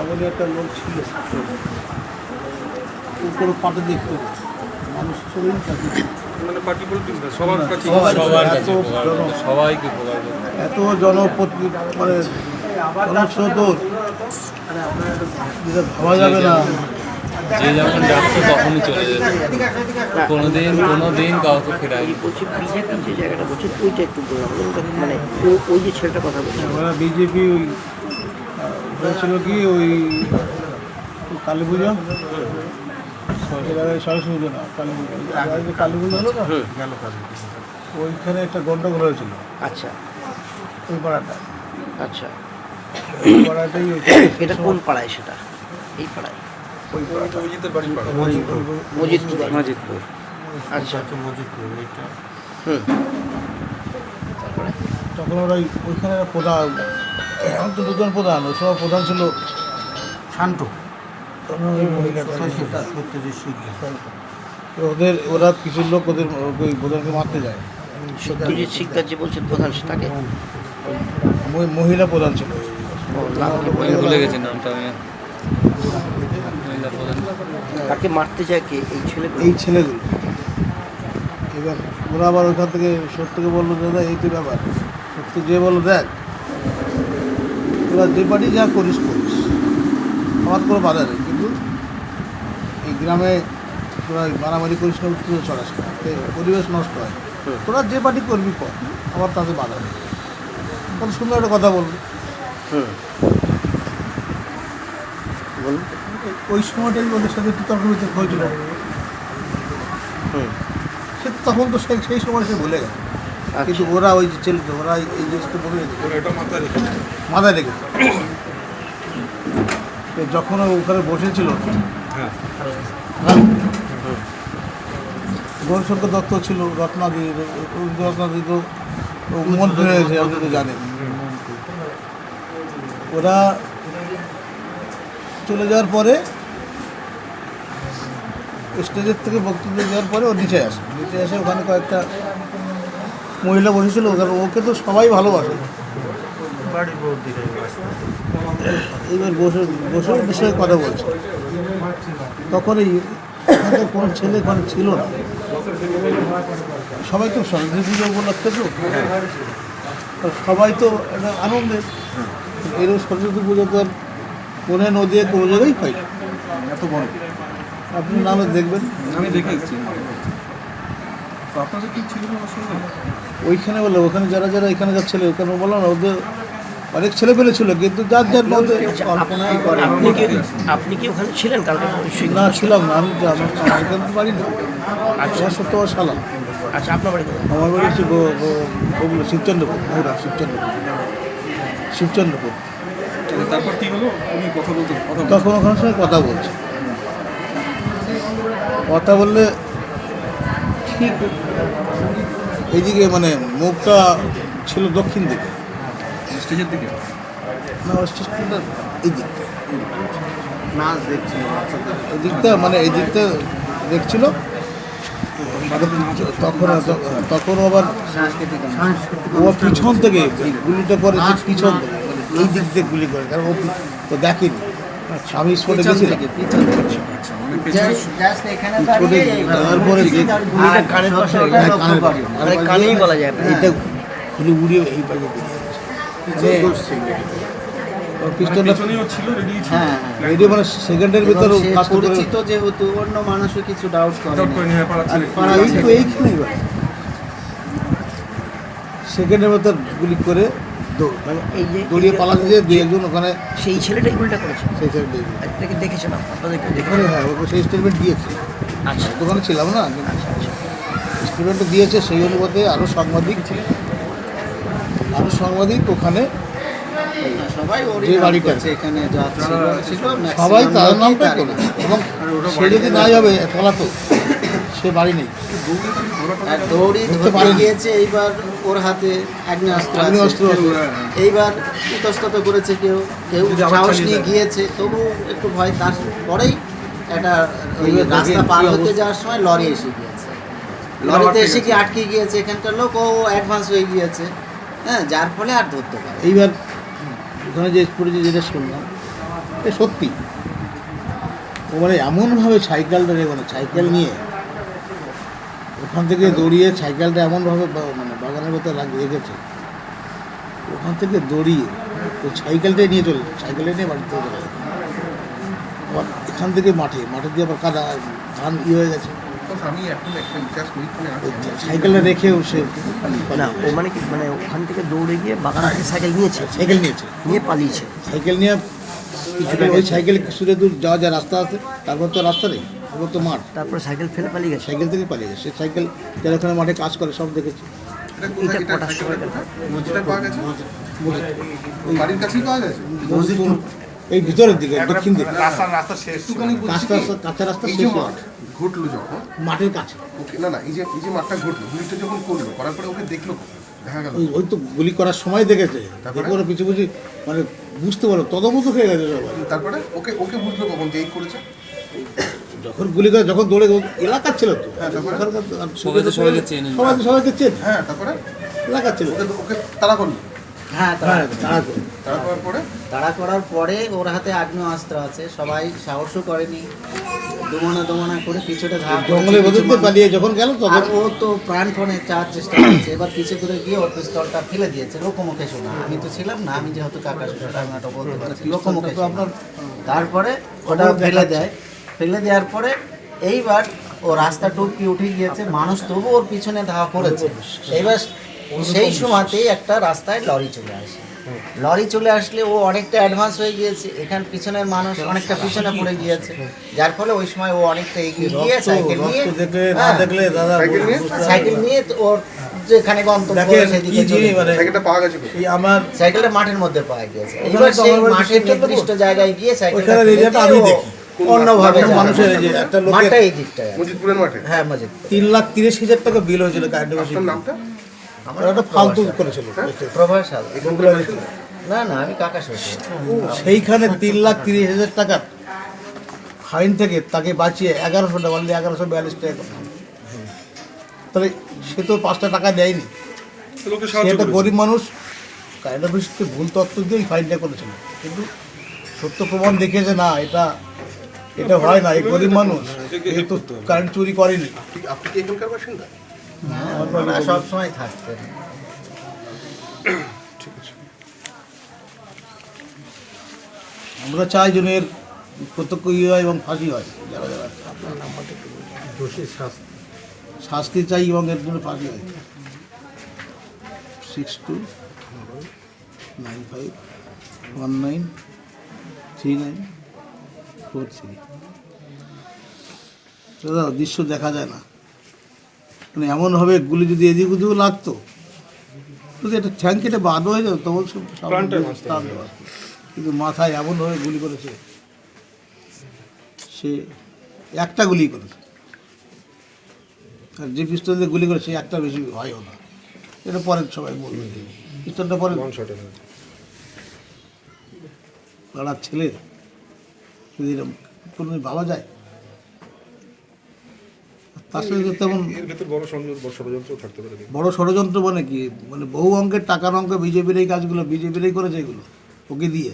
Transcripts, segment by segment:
এমনই একটা লোক ছিল। দেখতো মানুষ শরীর থাকে মানে এত জনপ্রতি মানে যেটা ভাবা যাবে না। যে যখন ডাকতো তখনই চলে যেত কোনোদিন কোনোদিন কাউকে ফেরাই বিজেপি যে জায়গাটা বলছে ওইটা একটু মানে ওই যে ছেলেটার কথা বলছে বিজেপি ওই হয়েছিল কি ওই কালী পুজো? আগে সরস্বতী পুজো না কালী পুজো। কালী পুজো হলো না ওইখানে একটা গন্ডগোল হয়েছিল। আচ্ছা। ওই পাড়াটা আচ্ছা। ওই পাড়াটাই ওই- এটা কোন পাড়ায় সেটা? এই পাড়ায়? ওই পাড়াটা। মজিদপুর। মজিদপুর। আচ্ছা। হুম। তারপরে তখন ওরা ওই- ওইখানে একটা প্রধান এখন তো দুজন প্রধান ওই সময় প্রধান ছিল শান্ত। তখন ওই তো ওদের ওরা কিছু লোক ওদের ওই প্রধানকে মারতে যায়। সত্যজিৎ শিকদার যে বলছেন প্রধান তাকে? মহিলা প্রধান ছিল? ভুলে গেছি নামটা আমি তাকে মারতে যায় কে? এই ছেলে এই ছেলেগুলো। এবার ওরা আবার ওইখান থেকে সত্যকে বলল দাদা এই তো ব্যাপার। সত্য যে বলল দেখ তোরা যে পার্টি যা করিস করিস। আমার কোনো বাধা নেই কিন্তু এই গ্রামে তোরা মারামারি করিস না উত্তর ছড়াস না। পরিবেশ নষ্ট হয়। তোরা যে পার্টি করবি কর আমার তাতে বাধা নেই। কত সুন্দর একটা কথা বলব। বলুন। ওই সময়টাই ওদের সাথে একটু তর্ক বিতর্ক হয়েছিল। হুম। সে তখন তো সেই সেই সময় সে ভুলে গেছে। কিন্তু আচ্ছা। ওরা ওই যে ছেলে ওরা এই জিনিসটা বলে মাথায় রেখেছে। তো যখন ওখানে বসেছিল হ্যাঁ। গৌরশঙ্কর দত্ত ছিল রত্নাদি রত্নাদি তো মন্ত্রী হয়েছে আপনি তো জানেন ওরা চলে যাওয়ার পরে স্টেজের থেকে বক্তব্য দেওয়ার পরে ও নিচে আসে। নিচে এসে ওখানে কয়েকটা মহিলা বসেছিল ওখানে ওকে তো সবাই ভালোবাসে। এইবার বসে বসে বিষয়ে কথা বলছে। তখন এই কোনো ছেলে ওখানে ছিল না। সবাই তো সরস্বতী পুজো উপলক্ষে তো। সবাই তো একটা আনন্দের এরকম সরস্বতী পুজো তো আর কোনে নদী কোনো জায়গায় পাই এত বড়। আপনি নামে দেখবেন? আমি দেখে এসেছি তো আপনাদের কি ছিল না অসুবিধা ওইখানে বলে ওখানে যারা যারা এখানে যার ছেলে ওখানে বললাম না ওদের অনেক ছেলে পেলে ছিল কিন্তু যার যার মধ্যে আচ্ছা, আপ- আপনি কি আপনি কি ওখানে ছিলেন কালকে? না ছিলাম না আমি তো আমার আমার তো বাড়ি না। আচ্ছা। সত্য সালাম আচ্ছা আপনার বাড়ি? আমার বাড়ি হচ্ছে ওগুলো শিবচন্দ্রপুর মৌরা শিবচন্দ্রপুর। শিবচন্দ্রপুর। তারপর কি হলো? উনি কথা বলতেন। তখন ওখানে সঙ্গে কথা বলছে। কথা বললে ঠিক এইদিকে মানে মুখটা ছিল দক্ষিণ দিকে। স্টেজের দিকে? না স্টেশনটা এই দিকটা নাচ দেখছি এই দিকটা মানে এই দিকটা দেখছিল। তখন তখন আবার সাংস্কৃতিক ও পিছন থেকে এই গুলিটা করেছে পিছন থেকে মানে এই দিক দিয়ে গুলি করে কারণ ও তো দেখেনি। আমি স্পটে গেছিলাম আচ্ছা মানে তারপরে কানের পাশে। মানে কানেই বলা যায়। খুলে উড়িয়ে এই পাশে। মানে রেডি ছিল হ্যাঁ হ্যাঁ মানে সেকেন্ডের ভিতর পরিচিত যেহেতু অন্য মানুষও কিছু ডাউট করে Doubt হ্যাঁ, পাড়ার ছেলে। পাড়ার এই তো ছেলে। এইখানেই সেকেন্ডের ভিতর গুলি করে দৌড় মানে এই যে দৌড়িয়ে পালাতে যে দুই একজন ওখানে সেই ছেলেটাই গুলিটা করেছে। সেই আপনাকে আপনাদেরকে ওখানে হ্যাঁ ওকে সেই স্টেটমেন্ট দিয়েছে। আচ্ছা। দোকানে ছিলাম না আচ্ছা আচ্ছা। দিয়েছে সেই অনুপাতে আরও সাংবাদিক ছিল আরও সাংবাদিক ওখানে সবাই যে বাড়িটা। এখানে যা ছিল ছিল সবাই তার নামটাই করে এবং সে যদি না যাবে পলাতো সে বাড়ি নেই। দৌড়ি গিয়েছে এইবার ওর হাতে আগ্নেয়াস্ত্র আছে। আছে। এইবার ইতস্তত করেছে কেউ। কেউ সাহস নিয়ে গিয়েছে তবু একটু ভয়। তার পরেই একটা ওই রাস্তা পার হতে যাওয়ার সময় লরি এসে গিয়েছে। লরিতে এসে কি আটকে গিয়েছে? এখানকার লোক ও অ্যাডভান্স হয়ে গিয়েছে। হ্যাঁ যার ফলে আর ধরতে পারে এইবার ওখানে যে পড়েছে যেটা শুনলাম এ সত্যি। ও মানে এমনভাবে সাইকেলটা রে মানে সাইকেল নিয়ে ওখান থেকে দৌড়িয়ে সাইকেলটা এমনভাবে মানে বাগানের ভেতরে লাগিয়ে রেখেছে। ওখান থেকে দৌড়িয়ে তো সাইকেলটাই নিয়ে চলে সাইকেলে নিয়ে বাড়িতে চলে গেছে। আবার এখান থেকে মাঠে মাঠে দিয়ে আবার কাদা ধান ইয়ে হয়ে গেছে। আমি এখন একটা ইতিহাস ওইখানে সাইকেলটা রেখেও সে না ও মানে কি মানে ওখান থেকে দৌড়ে গিয়ে বাগান থেকে সাইকেল নিয়েছে? সাইকেল নিয়েছে। নিয়ে পালিয়েছে? সাইকেল নিয়ে কিছুটা ওই সাইকেল কিছুটা দূর যাওয়া যায় রাস্তা আছে তারপর তো রাস্তা নেই। তারপর তো মাঠ। তারপরে সাইকেল ফেলে পালিয়ে গেছে। সাইকেল থেকে পালিয়ে গেছে। সে সাইকেল যারা ওখানে মাঠে কাজ করে সব দেখেছি। এই ভিতরের দিকে দক্ষিণ দিকে। রাস্তা রাস্তা শেষ একটুখানি বলছি কাঁচা রাস্তা শেষ যে। মাঠ ঘটলো যখন। মাঠের কাছে। ওকে না না এই যে এই যে মাঠটা ঘটলো গুলিটা যখন করল করার পরে ওকে দেখল? দেখা গেল। ওই ওই তো গুলি করার সময় দেখেছে। তারপরে? ওরা পিছু পিছু মানে বুঝতে পারো তদমতো হয়ে গেছে সবাই। তারপরে? ওকে ওকে বুঝলো কখন যে এই করেছে? যখন গুলি করে যখন দৌড়ে এলাকার ছিল তো। হ্যাঁ, সবাই তো সবাইকে চেনে। সবাই তো সবাইকে চেনে। হ্যাঁ তারপরে? এলাকার ছিল। ওকে তাড়া করল? হ্যাঁ হ্যাঁ তাড়া করার পরে? তাড়া করার পরে ওর হাতে আগ্নেয়াস্ত্র আছে সবাই সাহসও করেনি। দমনা দমনা করে পিছনে জঙ্গলের ভেতর পালিয়ে যখন গেল তখন ও তো প্রাণপণে চাওয়ার চেষ্টা করছে। এবার পিছে করে গিয়ে ওর পিস্তলটা ফেলে দিয়েছে। লোকমুখে শোনা আমি তো ছিলাম না আমি যেহেতু কাকা শ্বশুর বলতে পারছি লোকমুখে আপনার তারপরে ওটা ফেলে দেয়। ফেলে দেওয়ার পরে এইবার ও রাস্তা টুপকি উঠে গিয়েছে মানুষ তবু ওর পিছনে ধাওয়া করেছে। এইবার সেই সময়তেই একটা রাস্তায় লরি চলে আসে। লরি চলে আসলে ও অনেকটা অ্যাডভান্স হয়ে গিয়েছে এখান পিছনের মানুষ অনেকটা পিছনে পড়ে গিয়েছে যার ফলে ওই সময় ও অনেকটা এগিয়ে গিয়ে সাইকেল নিয়ে না হ্যাঁ, সাইকেল নিয়ে? সাইকেল ওর যেখানে গন্তব্য সেদিকে মানে সাইকেলটা পাওয়া গেছে কোথায়? এই আমার সাইকেলটা মাঠের মধ্যে পাওয়া গিয়েছে। সেই মাঠের নির্দিষ্ট জায়গায় গিয়ে সাইকেলটা আমি দেখি। অন্যভাবে মানুষের এই যে একটা লোকের মাঠটা এই দিকটায় আছে। মাঠে? হ্যাঁ মসজিদ। তিন লাখ তিরিশ হাজার টাকা বিল হয়েছিল নামটা? আমার ওটা ফালতু করেছিল? না না আমি কাকা সেইখানে তিন লাখ তিরিশ হাজার টাকার ফাইন থেকে তাকে বাঁচিয়ে এগারোশো টাকা অনলি এগারোশো বিয়াল্লিশ টাকা তাহলে সে তো পাঁচটা টাকা দেয়নি। সে একটা গরিব মানুষ কারেন্ট অফিসকে ভুল তথ্য দিয়ে ওই ফাইনটা করেছিল। কিন্তু সত্য প্রমাণ দেখিয়েছে না এটা এটা হয় না এই গরিব মানুষ এ তো কারেন্ট চুরি করেনি। আপনি- আপনি কি এখানকার বাসিন্দা? ওরা সবসময় থাকতেন আমরা চাই যেন এর প্রত্যক্ষ ইয়ে হয় এবং ফাঁসি হয় যারা যারা। শাস্তি। চাই এবং এর জন্য ফাঁসি হয়। Six two nine five one nine three nine দাদা দৃশ্য দেখা যায় না। মানে এমনভাবে গুলি যদি এদিক ওদিকেও লাগতো যদি একটা ঠ্যাং কেটে বাদ হয়ে যেত তখন কিন্তু মাথায় এমনভাবে গুলি করেছে সে একটা গুলি করেছে। আর যে পিস্তল দিয়ে গুলি করেছে একটা বেশি হয়ও না। এটা পরের সবাই বলবে। পিস্তলটা পরে ছেলে যদি এরকম কোনো ভাবা যায় তার সঙ্গে তেমন বড় ষড়যন্ত্র থাকতে পারে বড় ষড়যন্ত্র মানে কি? মানে বহু অঙ্কের টাকার অঙ্ক বিজেপির এই কাজগুলো বিজেপিরই করেছে এগুলো ওকে দিয়ে।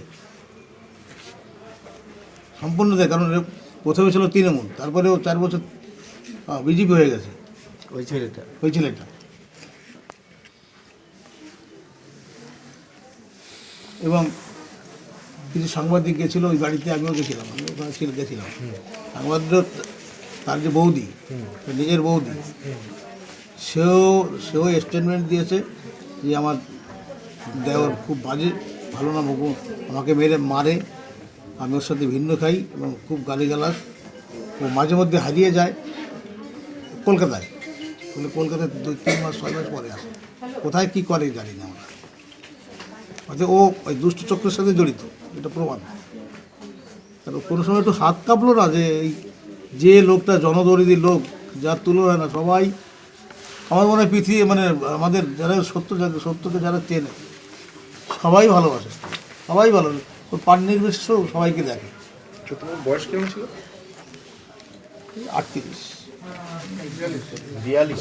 সম্পূর্ণ দেয় কারণ এর প্রথমে ছিল তৃণমূল তারপরে ও চার বছর বিজেপি হয়ে গেছে। ওই ছেলেটা। ওই ছেলেটা। এবং কিছু সাংবাদিক গেছিল, ওই বাড়িতে আমিও গেছিলাম, আমি ওখানে ছিল, গেছিলাম। সাংবাদিক তার যে বৌদি, তার নিজের বৌদি, সেও সেও স্টেটমেন্ট দিয়েছে যে আমার দেওয়ার খুব বাজে, ভালো না মুখ আমাকে মেরে, মারে, আমি ওর সাথে ভিন্ন খাই এবং খুব গালিগালাজ, ও মাঝে মধ্যে হারিয়ে যায় কলকাতায়। কলকাতায় দুই, তিন মাস, ছয় মাস পরে আসে। কোথায় কী করে জানি না আমরা। অর্থাৎ ও ওই দুষ্ট চক্রের সাথে জড়িত এটা প্রমাণ। কারণ কোনো সময় একটু হাত কাঁপলো না যে এই যে লোকটা জনদরিদ্র লোক যার তুলনা না সবাই আমার মনে হয় পৃথিবী মানে আমাদের যারা সত্য জানে- সত্যকে যারা চেনে সবাই ভালোবাসে সবাই ভালো ওর পার নির্বিশেষেও সবাইকে দেখে। বয়স কেমন ছিল? আটত্রিশ। বিয়াল্লিশ।